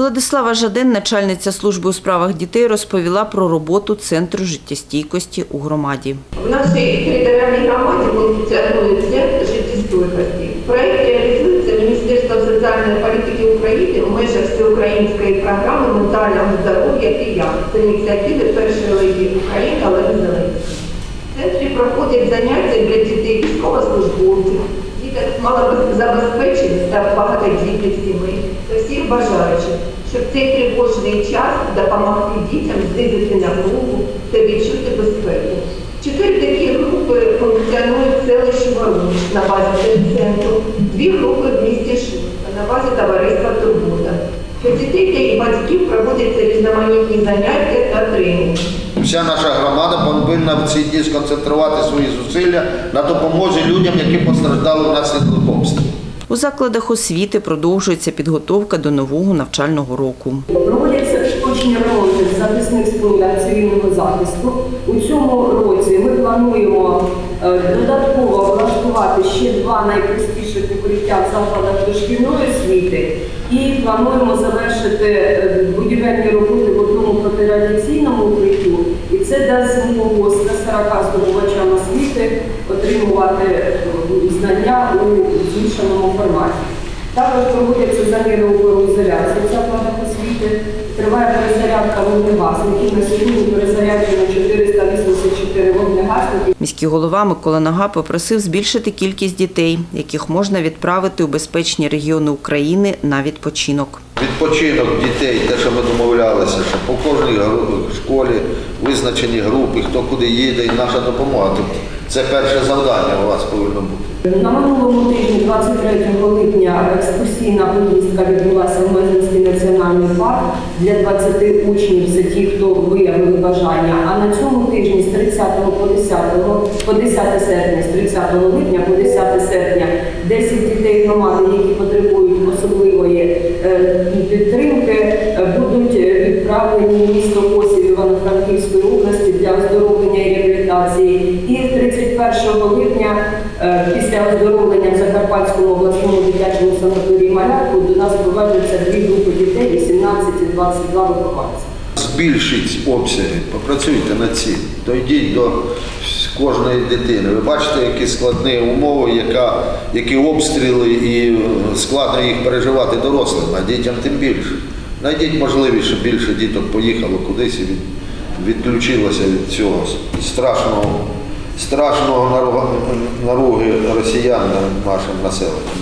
Владислава Жаден, начальниця служби у справах дітей, розповіла про роботу Центру життєстійкості у громаді. В нашій територіальній громаді функціонує центр життєстойкості. Проект реалізується Міністерством соціальної політики України у межах всеукраїнської програми ментального здоров'я і я. Це ініціативи першої леді України Олени Зеленської. В центрі проходять заняття для дітей військовослужбовців, діток малозабезпечених та багатодітних сімей та всіх бажаючих, щоб цей тривожний час допомогти дітям знизити напругу та відчути безпеку. Чотири такі групи функціонують в селищі Воронеж на базі центру, дві групи в місті Шумська на базі товариства Турбота. Дітей та батьків проводяться різноманітні заняття та тренінги. Вся наша громада повинна в ці дні сконцентрувати свої зусилля на допомозі людям, які постраждали внаслідок обстрілів. У закладах освіти продовжується підготовка до нового навчального року. Проводяться штучні ремонти захисних споруд цивільного захисту. У цьому році плануємо е, додатково влаштувати ще два найпростіших укриття в закладах дошкільної освіти і плануємо завершити е, будівельні роботи в одному протирадіаційному укриттю. І це дасть змогу 140 здобувачам освіти отримувати е, знання у збільшеному форматі. Також проводяться заміри ізоляції в закладах освіти. Триває перезарядка вогнегасників. На сьогодні перезаряджено 484 вогнегасники. Міський голова Микола Нага попросив збільшити кількість дітей, яких можна відправити у безпечні регіони України на відпочинок. Відпочинок дітей, те, що ми домовлялися, що по кожній школі визначені групи, хто куди їде, і наша допомога. Це перше завдання у вас повинно бути. На минулому тижні, 23 липня, екскурсійна поїздка відбулася в Мезенський національний парк для 20 учнів. Це ті, хто виявили бажання. А на цьому тижні з 30 по 10, по 10 серпня, з 30 липня по 10 серпня, 10 дітей громади, які потребують особливої е, підтримки, е, будуть е, відправлені 31 е, після оздоровлення в Закарпатському обласному дитячому санаторії Малятку до нас повернуться дві групи дітей 18 і 22 вихованці. Збільшіть обсяги, попрацюйте над цим, дойдіть до кожної дитини. Ви бачите, які складні умови, яка, які обстріли і е, складно їх переживати дорослим, а дітям тим більше. Знайдіть можливість, щоб більше діток поїхало кудись і відключилося від цього страшного, страшного наруги росіян нашим населенням.